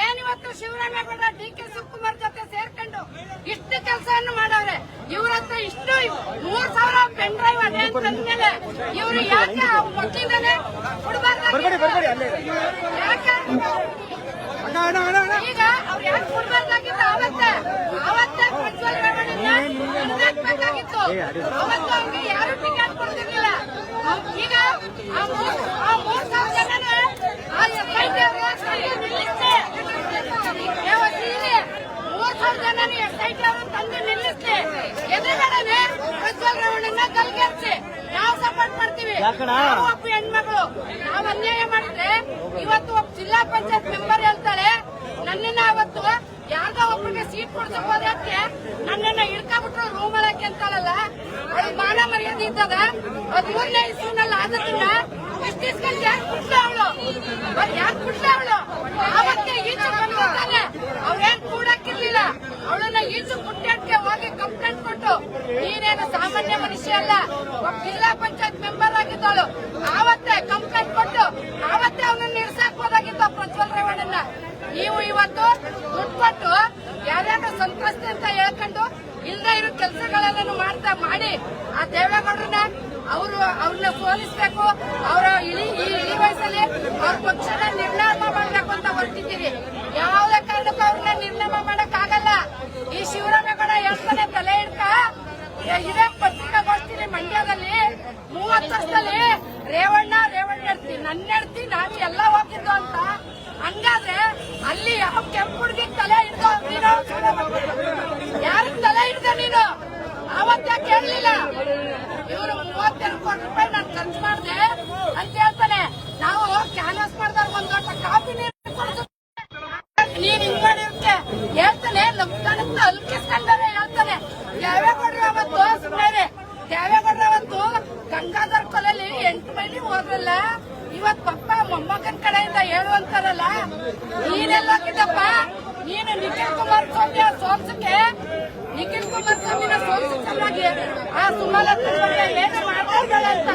ಏನಿವತ್ತು Shivaramegowda D K Shivakumar ಜೊತೆ ಸೇರ್ಕೊಂಡು ಇಷ್ಟು ಕೆಲಸವನ್ನು ಮಾಡವ್ರೆ ಇವ್ರ ಹತ್ರ ಇಷ್ಟು ಮೂರ್ ಸಾವಿರ ಪೆನ್ ಡ್ರೈವ್ ಅದೇ ಅಂತಂದ್ಮೇಲೆ ಇವ್ರು ಯಾಕೆ ಮಕ್ಕಳಿಂದಲೇ ಕೊಡಬಾರ್ದಾಗಿತ್ತು ಈಗ ಅವ್ರು ಯಾಕೆ ಕೊಡ್ಬಾರ್ದಾಗಿತ್ತು ಅವತ್ತೆ ಅವತ್ತೇ ಪ್ರಜ್ವಲ್ ಹಿಡ್ದಾಕ್ಬೇಕಾಗಿತ್ತು ಅವತ್ತು ಅವ್ರಿಗೆ ಯಾರು ಟಿಕೆಟ್ ಕೊಡ್ತಿರ್ಲಿಲ್ಲ ಅವ್- ಈಗ ಆ ಮೂರ್ ಆ ಮೂರ್ ಸಾವಿರ ಜನನೇ ಆ SIT ಅವ್ರು ನಿಲ್ಲಿಸ್ಲಿ. ವ್ಯವಸ್ಥೆ ಇದೆ. ಮೂರ್ ಸಾವಿರ ಜನನೇ SIT ಅವ್ರು ತಂದು ನಿಲ್ಲಿಸ್ಲಿ ಎದುರುಗಡೆನೆ ಪ್ರಜ್ವಲ್ ರೇವಣ್ಣನ ಗಲ್ಗೇರ್ಸಿ ನಾವು ಸಪೋರ್ಟ್ ಮಾಡ್ತೀವಿ ನಾವು ಒಬ್ಬ ಹೆಣ್ಮಗಳು ನಾವು ಅನ್ಯಾಯ ಮಾಡಿದ್ರೆ ಇವತ್ತು ಒಬ್ಬ ಜಿಲ್ಲಾ ಪಂಚಾಯತ್ ಮೆಂಬರ್ ಹೇಳ್ತಾಳೆ ನನ್ನನ್ನ ಅವತ್ತು ಯಾರ್ದೋ ಒಬ್ಬರಿಗೆ ಸೀಟ್ ಕೊಡ್ಸಕ್ ಹೋದಕ್ಕೆ ನನ್ನನ್ನ ಹಿಡ್ಕೊಂಡ್ಬಿಟ್ರು ರೂಮ್ ಒಳಕ್ಕೆ ಅಂತಾಳಲ್ಲ? ಅದು ಮಾನ ಮರ್ಯಾದೆ ಇದ್ದದ? ಅದು ಇಸ್ವಿನಲ್ಲಿ ಆದದನ್ನ ಇಷ್ಟಿಸ್ಕೊಂಡು ಯಾಕೆ ಬಿಟ್ಲ ಅವಳು? ಅವ್ರು ಯಾಕೆ ಬಿಟ್ಲ ಅವಳು? ಆವತ್ತೇ ಈಚೆ ಬಂದ್ಬಿಡ್ತಾನೆ ಅವ್ರೇನ್ ಕೂಡಕ್ಕಿರ್ಲಿಲ್ಲ. ಅವಳನ್ನ ಈಚು ಮುಟ್ಟಕ್ಕೆ ಹೋಗಿ ಕಂಪ್ಲೇಂಟ್ ಕೊಟ್ಟು, ನೀನೇನು ಸಾಮಾನ್ಯ ಮನುಷ್ಯ ಅಲ್ಲ ಜಿಲ್ಲಾ ಪಂಚಾಯತ್ ಮೆಂಬರ್ ಆಗಿದ್ದವಳು ಆವತ್ತೇ ಕಂಪ್ಲೇಂಟ್ ಕೊಟ್ಟು ಆವತ್ತೇ ಅವನನ್ನ ಇರ್ಸಾಕ್ಬೋದಾಗಿತ್ತು ಪ್ರಜ್ವಲ್ ರೇವಣ್ಣನ ನೀವು ಇವತ್ತು ದುಡ್ಡು ಕೊಟ್ಟು ಯಾರ್ಯಾರು ಅಂತ ಹೇಳ್ಕೊಂಡು ಇಲ್ಲದೆ ಇರೋ ಕೆಲಸಗಳೆಲ್ಲ ಮಾಡ್ತಾ ಮಾಡಿ ಆ ದೇವೇಗೌಡರನ್ನ ಅವರು ಅವ್ರನ್ನ ಸೋಲಿಸ್ಬೇಕು, ಅವರ ಇಳಿ ಈ ಇಳಿ ವಯಸ್ಸಲ್ಲಿ ಅವ್ರ ಪಕ್ಷನ ನಿರ್ನಾಮ ಮಾಡಬೇಕು ಅಂತ ಹೊರಟಿದ್ದೀರಿ. ಯಾವುದೇ ಕಾರಣಕ್ಕೂ ಅವ್ರನ್ನ ನಿರ್ನಾಮ ಮಾಡಕ್ ಆಗಲ್ಲ ಈ ಶಿವರಾಮೇಗೌಡ ಹೇಳ್ತಾನೆ ತಲೆ ಹಿಡ್ಕ ಇದೇ ಪತ್ರಿಕಾಗೋಷ್ಠಿಲಿ ಮಂಡ್ಯದಲ್ಲಿ ಮೂವತ್ತು ವರ್ಷದಲ್ಲಿ ರೇವಣ್ಣ ರೇವಣ್ಣ ಹೆಡ್ತಿ ನನ್ನ ಹೆಡ್ತಿ ನಾನು ಎಲ್ಲ ಹೋಗಿದ್ದು ಅಂತ. ಹಂಗಾದ್ರೆ ಅಲ್ಲಿ ಯಾವ ಕೆಂಪು ಹುಡುಗಿ ತಲೆ ಹಿಡ್ದು ನೀನು? ಯಾರ ತಲೆ ಹಿಡ್ದ ನೀನು? ಅವತ್ತೇ ಕೇಳಲಿಲ್ಲ? ಇವರು ಮೂವತ್ತೆರಡು ಕೋಟಿ ರೂಪಾಯಿ ನಾನು ಖರ್ಚು ಮಾಡಿದೆ ಅಂತ ಹೇಳ್ತಾನೆ. ನಾವು ಕ್ಯಾನ್ವಸ್ ಮಾಡಿದಾಗ ಒಂದ್ ಲೋಟ ಕಾಫಿ ನೀರು ನೀನ್ ಹಿಂಗ್ ಮಾಡಿರುತ್ತೆ ಹೇಳ್ತಾನೆ. ನಮ್ ಕಣ್ಣ ಅಲ್ಕಿಸ್ಕೊಂಡಾರೆ ಹೇಳ್ತಾನೆ. ದೇವೇಗೌಡರು ಅವತ್ತು ಸುಮ್ಮನೆ ದೇವೇಗೌಡರು ಅವತ್ತು ಗಂಗಾಧರ್ ಕೊಲೆಯಲ್ಲಿ ಎಂಟು ಮೈಲಿ ಹೋದ್ರಲ್ಲ? ಇವತ್ ಪಪ್ಪ ಮೊಮ್ಮಗನ್ ಕಡೆಯಿಂದ ಹೇಳುವಂತಾರಲ್ಲ ನೀನೆಲ್ಲೋಗಿದ್ದಪ್ಪ ನೀನು ನಿಖಿಲ್ ಕುಮಾರಸ್ವಾಮಿ ಸೋಲ್ಸಕ್ಕೆ ನಿಖಿಲ್ ಕುಮಾರ್ ಸ್ವಾಮಿನ ಸಲುವಾಗಿ ಆ ಬಗ್ಗೆ ಏನು ಇದ್ದಾಳೆ ಅಂತ.